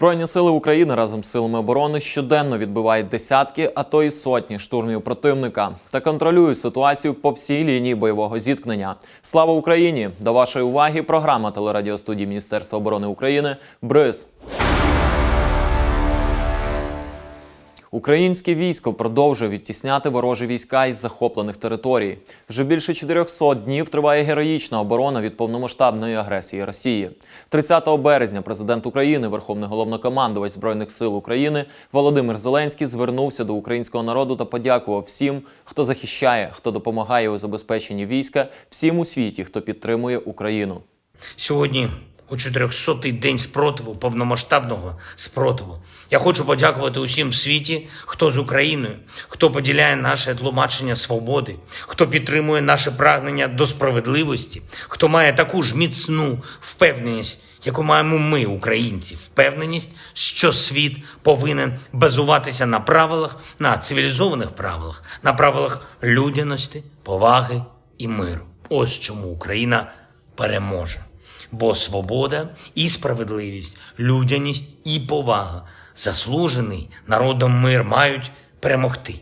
Збройні сили України разом з силами оборони щоденно відбивають десятки, а то і сотні штурмів противника та контролюють ситуацію по всій лінії бойового зіткнення. Слава Україні! До вашої уваги програма телерадіостудії Міністерства оборони України БРИЗ. Українське військо продовжує відтісняти ворожі війська із захоплених територій. Вже більше 400 днів триває героїчна оборона від повномасштабної агресії Росії. 30 березня президент України, Верховний головнокомандувач Збройних сил України Володимир Зеленський звернувся до українського народу та подякував всім, хто захищає, хто допомагає у забезпеченні війська, всім у світі, хто підтримує Україну. Сьогодні у 400-й день спротиву, повномасштабного спротиву. Я хочу подякувати усім в світі, хто з Україною, хто поділяє наше тлумачення свободи, хто підтримує наше прагнення до справедливості, хто має таку ж міцну впевненість, яку маємо ми, українці, впевненість, що світ повинен базуватися на правилах, на цивілізованих правилах, на правилах людяності, поваги і миру. Ось чому Україна переможе. Бо свобода і справедливість, людяність і повага, заслужений народом мир мають перемогти.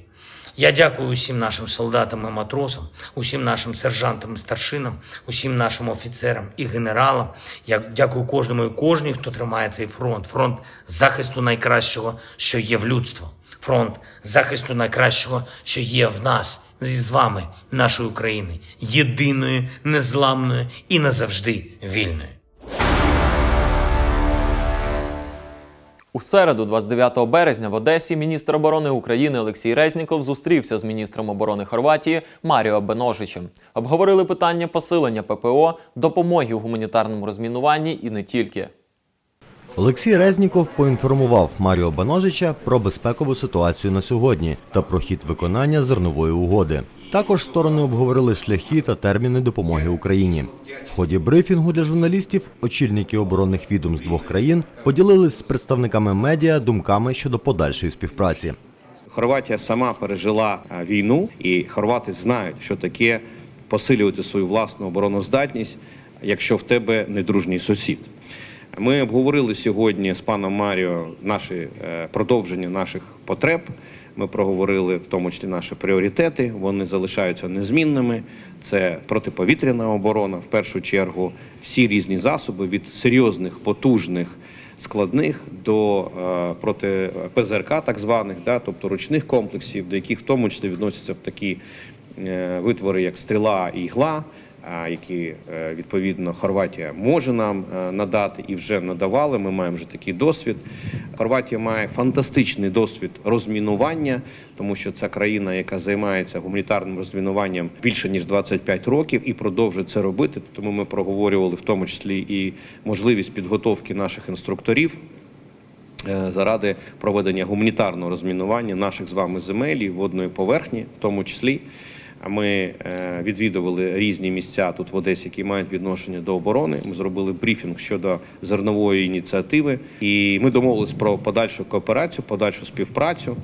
Я дякую усім нашим солдатам і матросам, усім нашим сержантам і старшинам, усім нашим офіцерам і генералам. Я дякую кожному і кожній, хто тримає цей фронт. Фронт захисту найкращого, що є в людство. Фронт захисту найкращого, що є в нас з вами, нашої України, єдиної, незламної і назавжди вільної. У середу, 29 березня, в Одесі міністр оборони України Олексій Резніков зустрівся з міністром оборони Хорватії Маріо Беножичем. Обговорили питання посилення ППО, допомоги у гуманітарному розмінуванні і не тільки. Олексій Резніков поінформував Маріо Баножича про безпекову ситуацію на сьогодні та про хід виконання зернової угоди. Також сторони обговорили шляхи та терміни допомоги Україні. В ході брифінгу для журналістів очільники оборонних відомств двох країн поділились з представниками медіа думками щодо подальшої співпраці. Хорватія сама пережила війну, і хорвати знають, що таке посилювати свою власну обороноздатність, якщо в тебе недружній сусід. Ми обговорили сьогодні з паном Маріо наші е, продовження наших потреб. Ми проговорили в тому числі наші пріоритети. Вони залишаються незмінними. Це протиповітряна оборона, в першу чергу, всі різні засоби від серйозних, потужних складних до е, проти ПЗРК, так званих, да, тобто ручних комплексів, до яких в тому числі відносяться такі е, витвори, як стріла і ігла, які е, відповідно Хорватія може нам е, надати і вже надавали. Ми маємо вже такий досвід. Хорватія має фантастичний досвід розмінування, тому що це країна, яка займається гуманітарним розмінуванням більше ніж 25 років і продовжує це робити. Тому ми проговорювали в тому числі і можливість підготовки наших інструкторів. е, Заради проведення гуманітарного розмінування наших з вами земель і водної поверхні, в тому числі. Ми е, відвідували різні місця тут в Одесі, які мають відношення до оборони. Ми зробили брифінг щодо зернової ініціативи, і ми домовились про подальшу кооперацію, подальшу співпрацю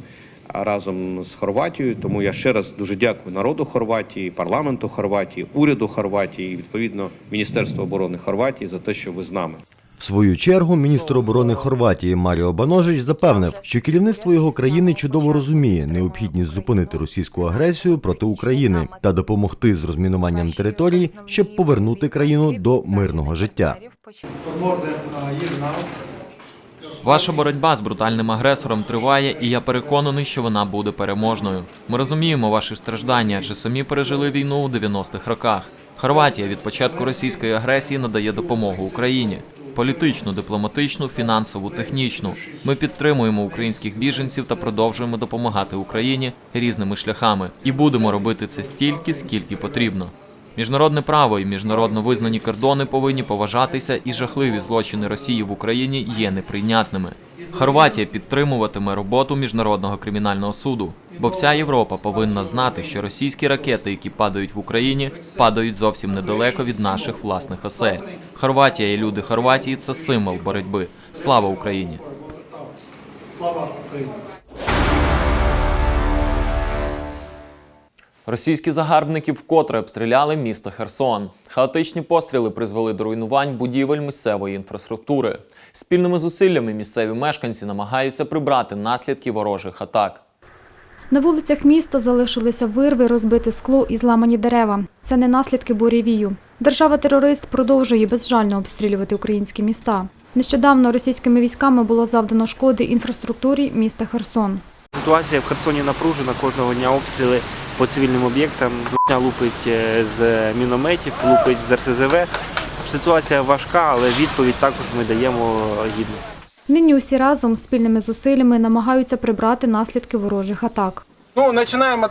разом з Хорватією. Тому я ще раз дуже дякую народу Хорватії, парламенту Хорватії, уряду Хорватії і відповідно Міністерству оборони Хорватії за те, що ви з нами. В свою чергу міністр оборони Хорватії Маріо Баножич запевнив, що керівництво його країни чудово розуміє необхідність зупинити російську агресію проти України та допомогти з розмінуванням територій, щоб повернути країну до мирного життя. Ваша боротьба з брутальним агресором триває, і я переконаний, що вона буде переможною. Ми розуміємо ваші страждання, адже самі пережили війну у 90-х роках. Хорватія від початку російської агресії надає допомогу Україні. Політичну, дипломатичну, фінансову, технічну. Ми підтримуємо українських біженців та продовжуємо допомагати Україні різними шляхами. І будемо робити це стільки, скільки потрібно. Міжнародне право і міжнародно визнані кордони повинні поважатися, і жахливі злочини Росії в Україні є неприйнятними. Хорватія підтримуватиме роботу міжнародного кримінального суду, бо вся Європа повинна знати, що російські ракети, які падають в Україні, падають зовсім недалеко від наших власних осель. Хорватія і люди Хорватії це символ боротьби. Слава Україні! Слава Україні! Російські загарбники вкотре обстріляли місто Херсон. Хаотичні постріли призвели до руйнувань будівель місцевої інфраструктури. Спільними зусиллями місцеві мешканці намагаються прибрати наслідки ворожих атак. На вулицях міста залишилися вирви, розбите скло і зламані дерева. Це не наслідки бурєвію. Держава-терорист продовжує безжально обстрілювати українські міста. Нещодавно російськими військами було завдано шкоди інфраструктурі міста Херсон. Ситуація в Херсоні напружена, кожного дня обстріли цивільним об'єктам. Лупить е, з мінометів, лупить з РСЗВ. Ситуація важка, але відповідь також ми даємо гідну. Нині усі разом спільними зусиллями намагаються прибрати наслідки ворожих атак. Ну, починаємо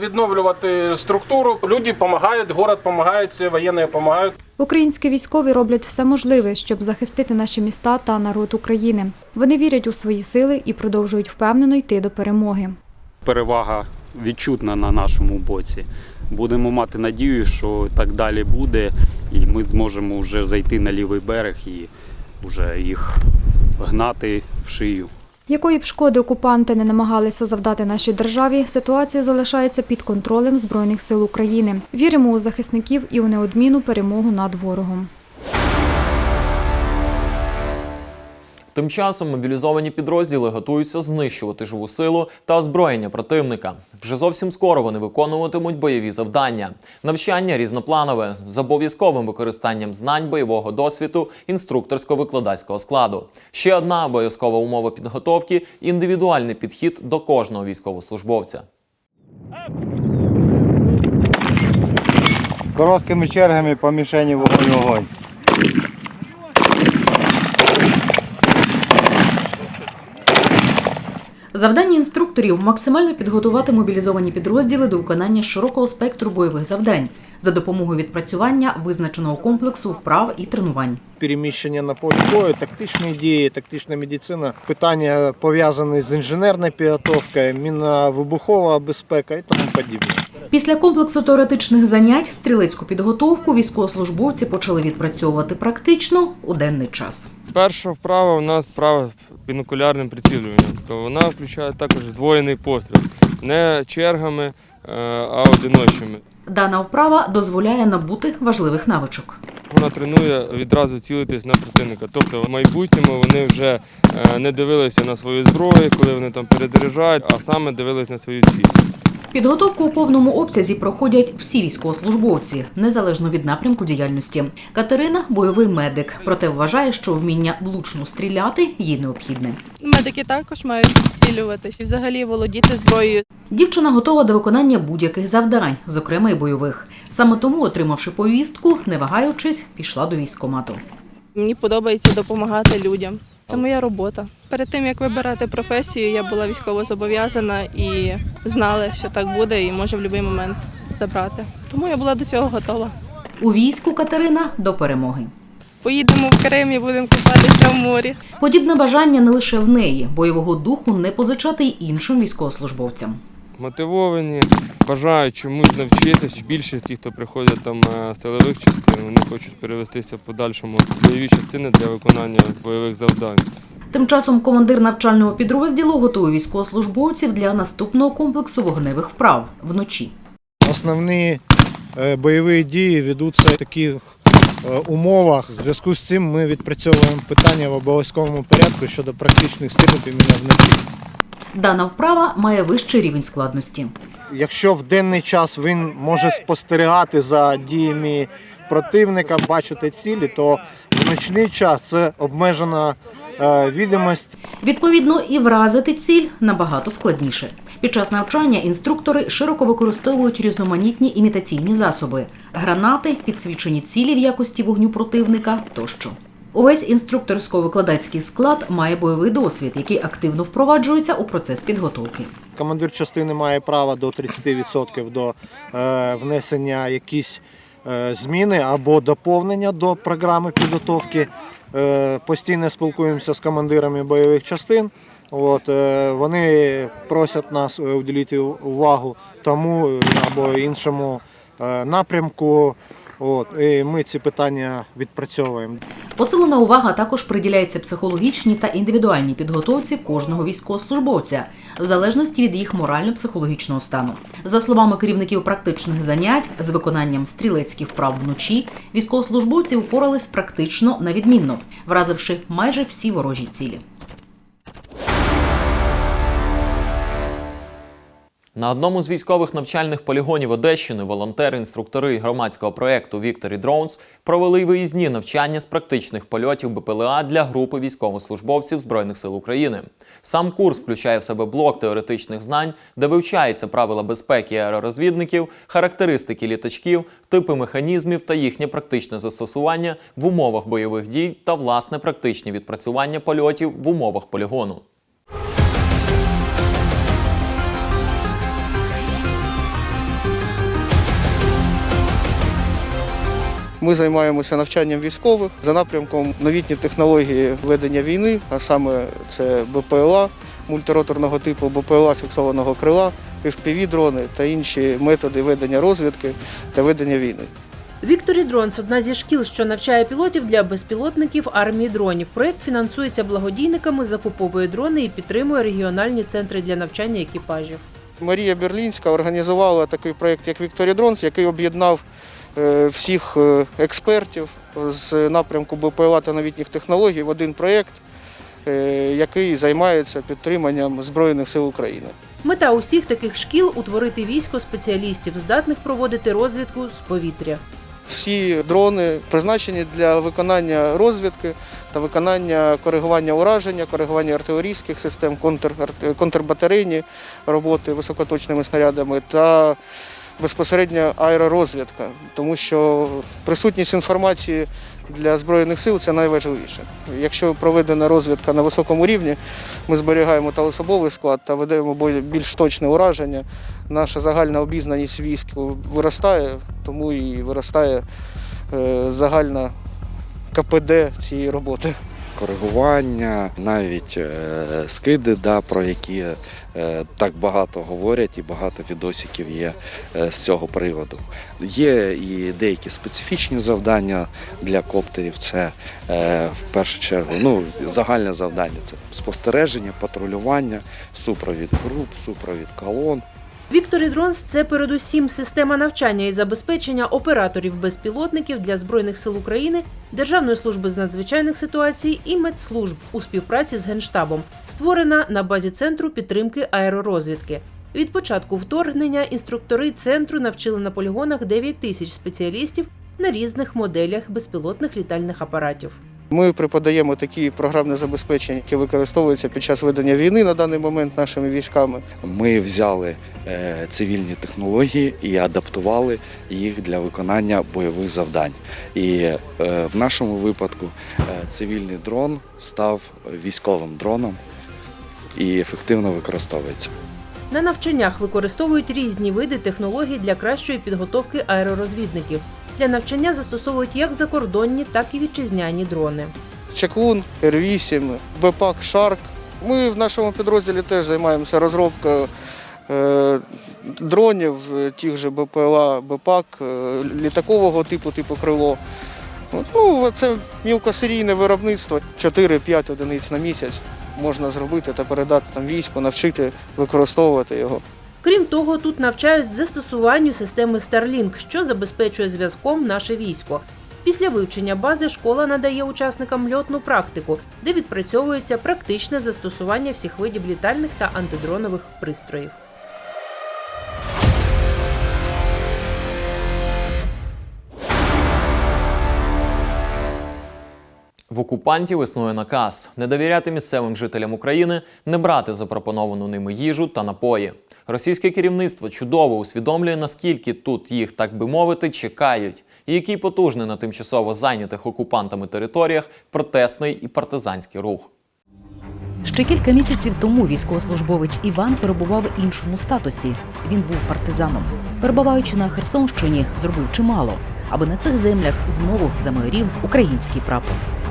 відновлювати структуру. Люди допомагають, город допомагає, воєнні допомагають. Українські військові роблять все можливе, щоб захистити наші міста та народ України. Вони вірять у свої сили і продовжують впевнено йти до перемоги. перевага відчутна на нашому боці. Будемо мати надію, що так далі буде, і ми зможемо вже зайти на лівий берег і вже їх гнати в шию. Якої б шкоди окупанти не намагалися завдати нашій державі, ситуація залишається під контролем Збройних сил України. Віримо у захисників і у неодмінну перемогу над ворогом. Тим часом мобілізовані підрозділи готуються знищувати живу силу та озброєння противника. Вже зовсім скоро вони виконуватимуть бойові завдання. Навчання різнопланове з обов'язковим використанням знань бойового досвіду інструкторсько-викладацького складу. Ще одна обов'язкова умова підготовки індивідуальний підхід до кожного військовослужбовця. Короткими чергами по мішені вогонь вогонь. Завдання інструкторів максимально підготувати мобілізовані підрозділи до виконання широкого спектру бойових завдань за допомогою відпрацювання визначеного комплексу вправ і тренувань. Переміщення на полі бою, тактичні дії, тактична медицина, питання пов'язані з інженерною підготовкою, мінно-вибухова безпека і тому подібне. Після комплексу теоретичних занять стрілецьку підготовку військовослужбовці почали відпрацьовувати практично у денний час. Перша вправа у нас вправа бінокулярним прицілюванням. то вона включає також здвоєний постріл. Не чергами, е, а одиночими. Дана вправа дозволяє набути важливих навичок. Вона тренує відразу цілитись на противника. Тобто в майбутньому вони вже е, не дивилися на свою зброю, коли вони там перезаряджають, а саме дивились на свою ціль. Підготовку у повному обсязі проходять всі військовослужбовці, незалежно від напрямку діяльності. Катерина бойовий медик, проте вважає, що вміння влучно стріляти їй необхідне. Медики також мають відстрілюватись і взагалі володіти зброєю. Дівчина готова до виконання будь-яких завдань, зокрема й бойових. Саме тому, отримавши повістку, не вагаючись, пішла до військкомату. Мені подобається допомагати людям. Це моя робота. Перед тим як вибирати професію, я була військово зобов'язана і знала, що так буде, і може в будь-який момент забрати. Тому я була до цього готова. У війську Катерина до перемоги. Поїдемо в Крим і будемо купатися в морі. Подібне бажання не лише в неї, бойового духу не позичати й іншим військовослужбовцям. Мотивовані, бажають чомусь навчитись. Більшість тих, хто приходять там е, з тилових частин, вони хочуть перевестися в подальшому в бойові частини для виконання бойових завдань. Тим часом командир навчального підрозділу готує військовослужбовців для наступного комплексу вогневих вправ вночі. Основні е, бойові дії ведуться в таких е, умовах. В зв'язку з цим ми відпрацьовуємо питання в обов'язковому порядку щодо практичних стрільб іменно вночі. Дана вправа має вищий рівень складності. Якщо в денний час він може спостерігати за діями противника, бачити цілі, то в ночний час це обмежена е, відомість. Відповідно, і вразити ціль набагато складніше. Під час навчання інструктори широко використовують різноманітні імітаційні засоби: гранати, підсвічені цілі в якості вогню противника тощо. Увесь інструкторсько-викладацький склад має бойовий досвід, який активно впроваджується у процес підготовки. Командир частини має право до 30% до е, внесення якісь е, зміни або доповнення до програми підготовки. Е, постійно спілкуємося з командирами бойових частин. От, вони просять нас уділити увагу тому або іншому напрямку. От, і ми ці питання відпрацьовуємо. Посилена увага також приділяється психологічній та індивідуальній підготовці кожного військовослужбовця, в залежності від їх морально-психологічного стану. За словами керівників практичних занять з виконанням стрілецьких вправ вночі, військовослужбовці впорались практично на відмінно, вразивши майже всі ворожі цілі. На одному з військових навчальних полігонів Одещини волонтери, інструктори громадського проєкту Victory Drones провели виїзні навчання з практичних польотів БПЛА для групи військовослужбовців Збройних сил України. Сам курс включає в себе блок теоретичних знань, де вивчаються правила безпеки аеророзвідників, характеристики літачків, типи механізмів та їхнє практичне застосування в умовах бойових дій та власне практичні відпрацювання польотів в умовах полігону. Ми займаємося навчанням військових за напрямком новітні технології ведення війни, а саме це БПЛА мультироторного типу, БПЛА фіксованого крила, FPV-дрони та інші методи ведення розвідки та ведення війни. Вікторі Дронс одна зі шкіл, що навчає пілотів для безпілотників армії дронів. Проєкт фінансується благодійниками, закуповує дрони і підтримує регіональні центри для навчання екіпажів. Марія Берлінська організувала такий проєкт, як Вікторі Дронс, який об'єднав всіх е, експертів з напрямку БПЛА та новітніх технологій в один проєкт, е, який займається підтриманням Збройних сил України. Мета усіх таких шкіл утворити військо спеціалістів, здатних проводити розвідку з повітря. Всі дрони призначені для виконання розвідки та виконання коригування ураження, коригування артилерійських систем, контр, контрбатарейні роботи високоточними снарядами та безпосередньо аеророзвідка, тому що присутність інформації для Збройних сил це найважливіше. Якщо проведена розвідка на високому рівні, ми зберігаємо та особовий склад та ведемо більш точне ураження. Наша загальна обізнаність війську виростає, тому і виростає е, загальна КПД цієї роботи. коригування, навіть е, скиди, да, про які так багато говорять, і багато відосиків є е, з цього приводу. Є і деякі специфічні завдання для коптерів. Це е, в першу чергу ну, загальне завдання це спостереження, патрулювання, супровід груп, супровід колон. Вікторі Дронс це передусім система навчання і забезпечення операторів безпілотників для Збройних сил України, Державної служби з надзвичайних ситуацій і медслужб у співпраці з Генштабом, створена на базі центру підтримки аеророзвідки. Від початку вторгнення інструктори центру навчили на полігонах 9 тисяч спеціалістів на різних моделях безпілотних літальних апаратів. Ми преподаємо такі програмне забезпечення, які використовуються під час ведення війни на даний момент нашими військами. Ми взяли е, цивільні технології і адаптували їх для виконання бойових завдань. І е, в нашому випадку е, цивільний дрон став військовим дроном і ефективно використовується. На навчаннях використовують різні види технологій для кращої підготовки аеророзвідників. Для навчання застосовують як закордонні, так і вітчизняні дрони. Чаклун, Р-8, БПАК Шарк. Ми в нашому підрозділі теж займаємося розробкою е, дронів, е, тих же БПЛА, БПАК, е, літакового типу, типу крило. Ну, це мілкосерійне виробництво, 4-5 одиниць на місяць можна зробити та передати там війську, навчити використовувати його. Крім того, тут навчають застосуванню системи Starlink, що забезпечує зв'язком наше військо. Після вивчення бази школа надає учасникам льотну практику, де відпрацьовується практичне застосування всіх видів літальних та антидронових пристроїв. В окупантів існує наказ не довіряти місцевим жителям України, не брати запропоновану ними їжу та напої. Російське керівництво чудово усвідомлює, наскільки тут їх, так би мовити, чекають, і який потужний на тимчасово зайнятих окупантами територіях протестний і партизанський рух. Ще кілька місяців тому військовослужбовець Іван перебував в іншому статусі. Він був партизаном. Перебуваючи на Херсонщині, зробив чимало, аби на цих землях знову замайорів український прапор.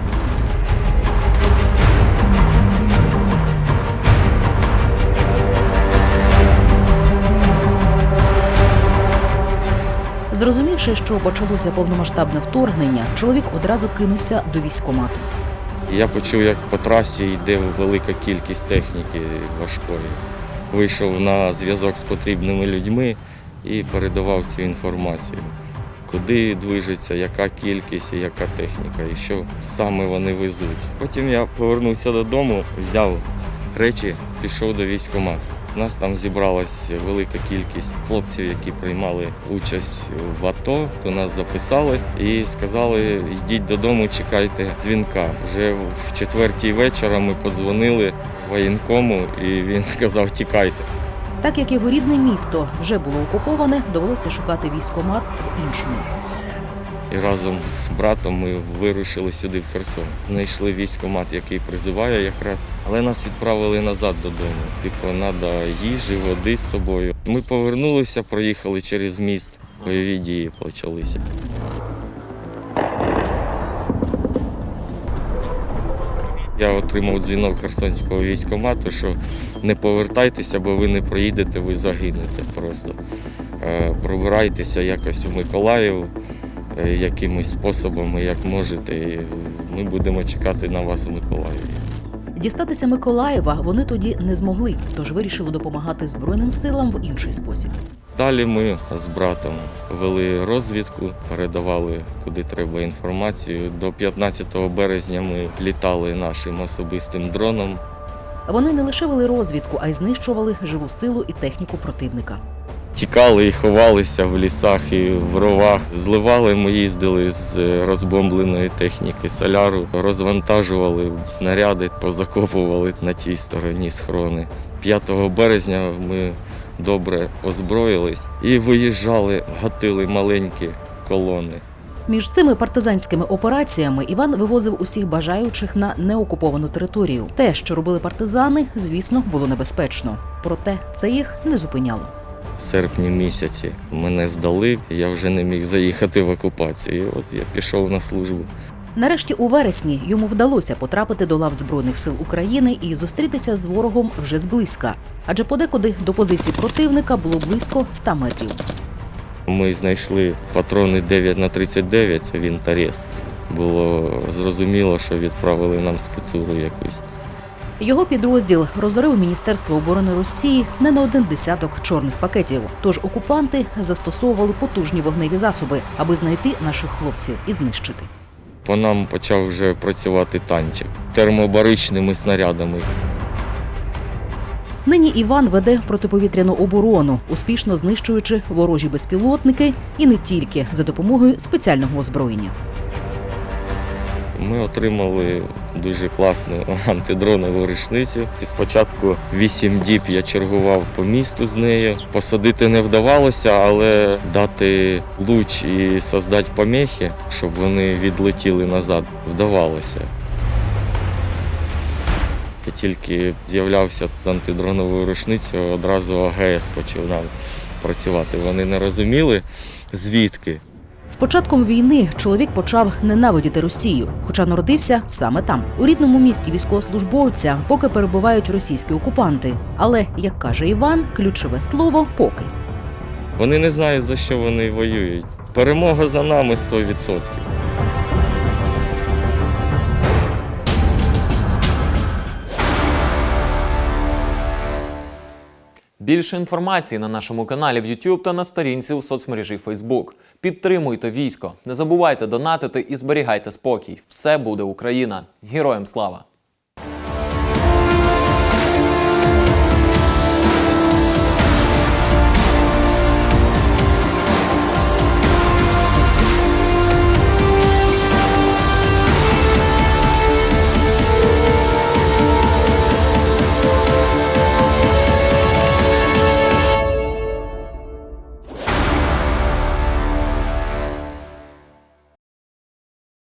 Зрозумівши, що почалося повномасштабне вторгнення, чоловік одразу кинувся до військкомату. Я почув, як по трасі йде велика кількість техніки важкої. Вийшов на зв'язок з потрібними людьми і передавав цю інформацію. Куди движеться, яка кількість, і яка техніка, і що саме вони везуть. Потім я повернувся додому, взяв речі, пішов до військкомату. У нас там зібралась велика кількість хлопців, які приймали участь в АТО, то нас записали і сказали, йдіть додому, чекайте дзвінка. Вже в четвертій вечора ми подзвонили воєнкому, і він сказав, тікайте. Так як його рідне місто вже було окуповане, довелося шукати військкомат в іншому. І разом з братом ми вирушили сюди в Херсон. Знайшли військкомат, який призиває якраз, але нас відправили назад додому. Типу, треба їжі, води з собою. Ми повернулися, проїхали через міст. Бойові дії почалися. Я отримав дзвінок Херсонського військкомату, що не повертайтеся, бо ви не проїдете, ви загинете просто. Е, Пробирайтеся якось у Миколаїв якимось способами, як можете. І ми будемо чекати на вас у Миколаєві. Дістатися Миколаєва вони тоді не змогли, тож вирішили допомагати Збройним силам в інший спосіб. Далі ми з братом вели розвідку, передавали куди треба інформацію. До 15 березня ми літали нашим особистим дроном. Вони не лише вели розвідку, а й знищували живу силу і техніку противника. Тікали і ховалися в лісах і в ровах. Зливали, ми їздили з розбомбленої техніки соляру, розвантажували снаряди, позакопували на тій стороні схорони. 5 березня ми добре озброїлись і виїжджали, гатили маленькі колони. Між цими партизанськими операціями Іван вивозив усіх бажаючих на неокуповану територію. Те, що робили партизани, звісно, було небезпечно. Проте це їх не зупиняло. В серпні місяці мене здали, я вже не міг заїхати в окупацію. І от я пішов на службу. Нарешті у вересні йому вдалося потрапити до лав Збройних сил України і зустрітися з ворогом вже зблизька. Адже подекуди до позицій противника було близько 100 метрів. Ми знайшли патрони 9 на 39 це вінтарез. Було зрозуміло, що відправили нам спецуру якусь. Його підрозділ розорив Міністерство оборони Росії не на один десяток чорних пакетів. Тож окупанти застосовували потужні вогневі засоби, аби знайти наших хлопців і знищити. По нам почав вже працювати танчик термобаричними снарядами. Нині Іван веде протиповітряну оборону, успішно знищуючи ворожі безпілотники і не тільки за допомогою спеціального озброєння. Ми отримали дуже класну антидронову рушницю. І спочатку 8 діб я чергував по місту з нею. Посадити не вдавалося, але дати луч і создати помехи, щоб вони відлетіли назад, вдавалося. Я тільки з'являвся антидроновою рушницею, одразу АГС починав працювати. Вони не розуміли, звідки. З початком війни чоловік почав ненавидіти Росію, хоча народився саме там, у рідному місті військовослужбовця, поки перебувають російські окупанти. Але як каже Іван, ключове слово поки. Вони не знають, за що вони воюють. Перемога за нами 100%. Більше інформації на нашому каналі в YouTube та на сторінці у соцмережі Facebook. Підтримуйте військо, не забувайте донатити і зберігайте спокій. Все буде Україна! Героям слава!